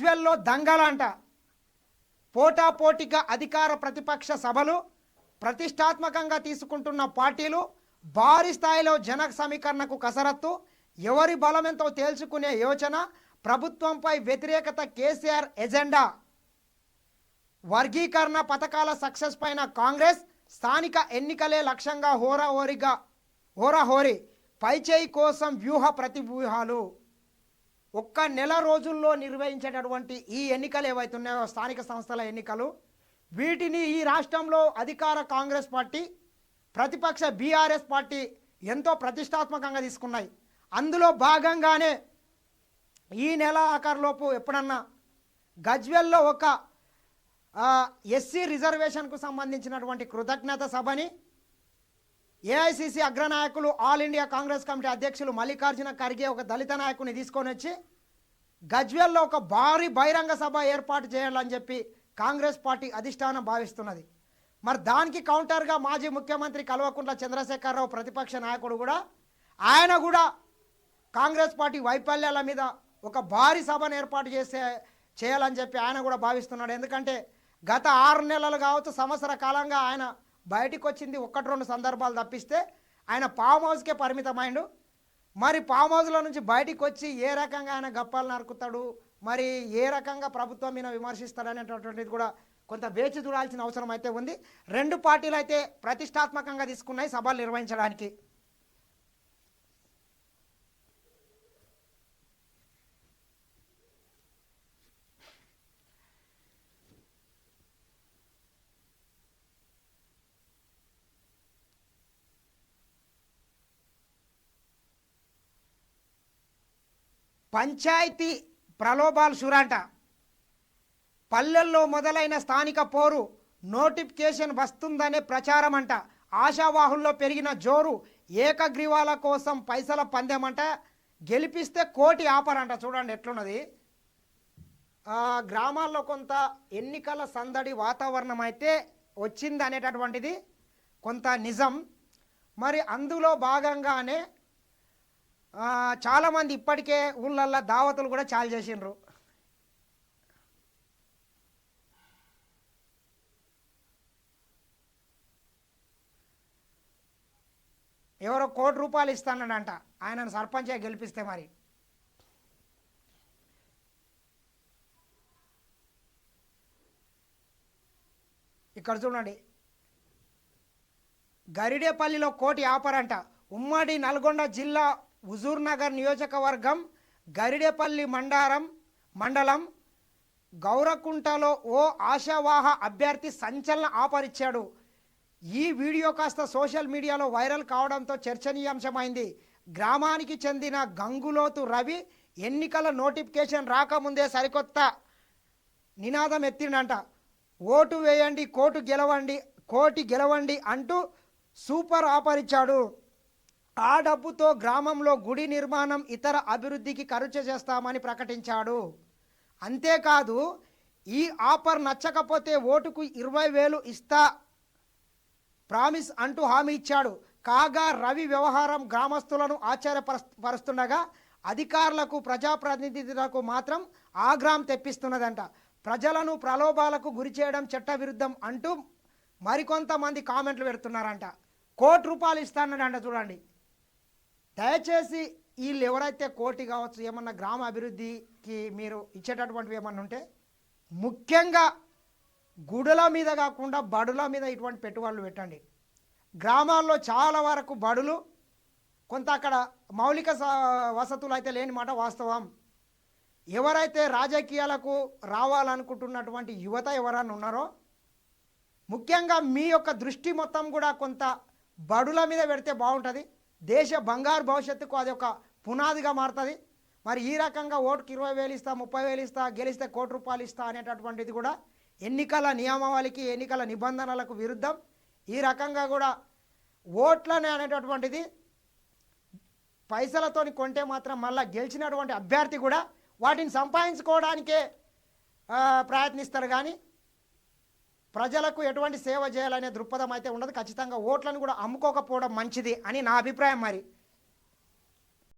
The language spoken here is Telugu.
గజ్వెల్లో దంగలంట. పోటాపోటీగా అధికార ప్రతిపక్ష సభలు ప్రతిష్టాత్మకంగా తీసుకుంటున్న పార్టీలు భారీ స్థాయిలో జన సమీకరణకు కసరత్తు ఎవరి బలమెంతో తేల్చుకునే యోచన ప్రభుత్వంపై వ్యతిరేకత కేసీఆర్ ఎజెండా. వర్గీకరణ పథకాల సక్సెస్ పైన కాంగ్రెస్ స్థానిక ఎన్నికలే లక్ష్యంగా హోరాహోరీగా హోరాహోరీ పైచేయి కోసం వ్యూహ ప్రతివ్యూహాలు ఒక్క నెల రోజుల్లో నిర్వహించేటటువంటి ఈ ఎన్నికలు ఏవైతున్నాయో స్థానిక సంస్థల ఎన్నికలు వీటిని ఈ రాష్ట్రంలో అధికార కాంగ్రెస్ పార్టీ ప్రతిపక్ష బీఆర్ఎస్ పార్టీ ఎంతో ప్రతిష్టాత్మకంగా తీసుకున్నాయి. అందులో భాగంగానే ఈ నెల ఆఖరులోపు ఎప్పుడన్నా గజ్వెల్లో ఒక ఎస్సీ రిజర్వేషన్కు సంబంధించినటువంటి కృతజ్ఞత సభని ఏఐసిసి అగ్రనాయకులు ఆల్ ఇండియా కాంగ్రెస్ కమిటీ అధ్యక్షులు మల్లికార్జున ఖర్గే ఒక దళిత నాయకుని తీసుకొని వచ్చి గజ్వెల్లో ఒక భారీ బహిరంగ సభ ఏర్పాటు చేయాలని చెప్పి కాంగ్రెస్ పార్టీ అధిష్టానం భావిస్తున్నది. మరి దానికి కౌంటర్గా మాజీ ముఖ్యమంత్రి కల్వకుంట్ల చంద్రశేఖరరావు ప్రతిపక్ష నాయకుడు కూడా ఆయన కూడా కాంగ్రెస్ పార్టీ వైఫల్యాల మీద ఒక భారీ సభను ఏర్పాటు చేసే చేయాలని చెప్పి ఆయన కూడా భావిస్తున్నాడు. ఎందుకంటే గత ఆరు నెలలు కావచ్చు సంవత్సర కాలంగా ఆయన బయటికి వచ్చింది ఒక్కటి రెండు సందర్భాలు తప్పిస్తే ఆయన ఫామ్ హౌస్కే పరిమితమైండు మరి ఫామ్ హౌస్లో నుంచి బయటికి వచ్చి ఏ రకంగా ఆయన గప్పాలు నరుకుతాడు? మరి ఏ రకంగా ప్రభుత్వం మీద విమర్శిస్తాడు అనేటటువంటిది కూడా కొంత వేచి చూడాల్సిన అవసరం అయితే ఉంది. రెండు పార్టీలు అయితే ప్రతిష్టాత్మకంగా తీసుకున్నాయి సభలు నిర్వహించడానికి. పంచాయతీ ప్రలోభాలు షురాంట పల్లెల్లో మొదలైన స్థానిక పోరు నోటిఫికేషన్ వస్తుందనే ప్రచారం అంట ఆశావాహుల్లో పెరిగిన జోరు ఏకగ్రీవాల కోసం పైసల పందెమంట. గెలిపిస్తే కోటి ఆపరంట. చూడండి ఎట్లున్నది. గ్రామాల్లో కొంత ఎన్నికల సందడి వాతావరణం అయితే వచ్చింది అనేటటువంటిది కొంత నిజం. మరి అందులో భాగంగానే చాలామంది ఇప్పటికే ఊళ్ళల్లో దావతులు కూడా చాలు చేసిండ్రు. ఎవరో కోటి రూపాయలు ఇస్తానంట ఆయనను సర్పంచే గెలిపిస్తే మరి. ఇక్కడ చూడండి. గరిడేపల్లిలో కోటి ఆపరంట. ఉమ్మడి నల్గొండ జిల్లా హుజూర్నగర్ నియోజకవర్గం గరిడేపల్లి మండారం మండలం గౌరకుంటలో ఓ ఆశావాహ అభ్యర్థి సంచలన ఆఫర్ ఇచ్చాడు ఈ వీడియో కాస్త సోషల్ మీడియాలో వైరల్ కావడంతో చర్చనీయాంశమైంది. గ్రామానికి చెందిన గంగులోతు రవి ఎన్నికల నోటిఫికేషన్ రాకముందే సరికొత్త నినాదం ఎత్తిండంట. ఓటు వేయండి కోటు గెలవండి కోటి గెలవండి అంటూ సూపర్ ఆఫర్ ఇచ్చాడు ఆ డబ్బుతో గ్రామంలో గుడి నిర్మాణం ఇతర అభివృద్ధికి ఖర్చు చేస్తామని ప్రకటించాడు. అంతేకాదు ఈ ఆఫర్ నచ్చకపోతే ఓటుకు ఇరవై వేలు ఇస్తా ప్రామిస్ అంటూ హామీ ఇచ్చాడు. కాగా రవి వ్యవహారం గ్రామస్తులను ఆశ్చర్యపరుస్తుండగా అధికారులకు ప్రజాప్రతినిధులకు మాత్రం ఆగ్రహం తెప్పిస్తున్నదంట. ప్రజలను ప్రలోభాలకు గురి చేయడం చట్టవిరుద్ధం అంటూ మరికొంతమంది కామెంట్లు పెడుతున్నారంట. కోటి రూపాయలు ఇస్తానంట చూడండి. దయచేసి వీళ్ళు ఎవరైతే కోటి కావచ్చు ఏమన్నా గ్రామ అభివృద్ధికి మీరు ఇచ్చేటటువంటివి ఏమన్నా ఉంటే ముఖ్యంగా గుడుల మీద కాకుండా బడుల మీద ఇటువంటి పెట్టుబడులు పెట్టండి. గ్రామాల్లో చాలా వరకు బడులు కొంత అక్కడ మౌలిక స- వసతులు అయితే లేని మాట వాస్తవం. ఎవరైతే రాజకీయాలకు రావాలనుకుంటున్నటువంటి యువత ఎవరైనా ఉన్నారో ముఖ్యంగా మీ యొక్క దృష్టి మొత్తం కూడా కొంత బడుల మీద పెడితే బాగుంటుంది. దేశ బంగారు భవిష్యత్తుకు అది ఒక పునాదిగా మారుతుంది. మరి ఈ రకంగా ఓటుకి ఇరవై వేలు ఇస్తా ముప్పై వేలు ఇస్తా గెలిస్తే కోటి రూపాయలు ఇస్తా అనేటటువంటిది కూడా ఎన్నికల నియమావళికి ఎన్నికల నిబంధనలకు విరుద్ధం. ఈ రకంగా కూడా ఓట్లనే అనేటటువంటిది పైసలతోని కొంటే మాత్రం మళ్ళీ గెలిచినటువంటి అభ్యర్థి కూడా వాటిని సంపాదించుకోవడానికే ప్రయత్నిస్తారు. కానీ ప్రజలకు ఎటువంటి సేవ చేయాలనే దృక్పథం అయితే ఉండదు. ఖచ్చితంగా ఓట్లను కూడా అమ్ముకోకపోవడం మంచిది అని నా అభిప్రాయం మరి.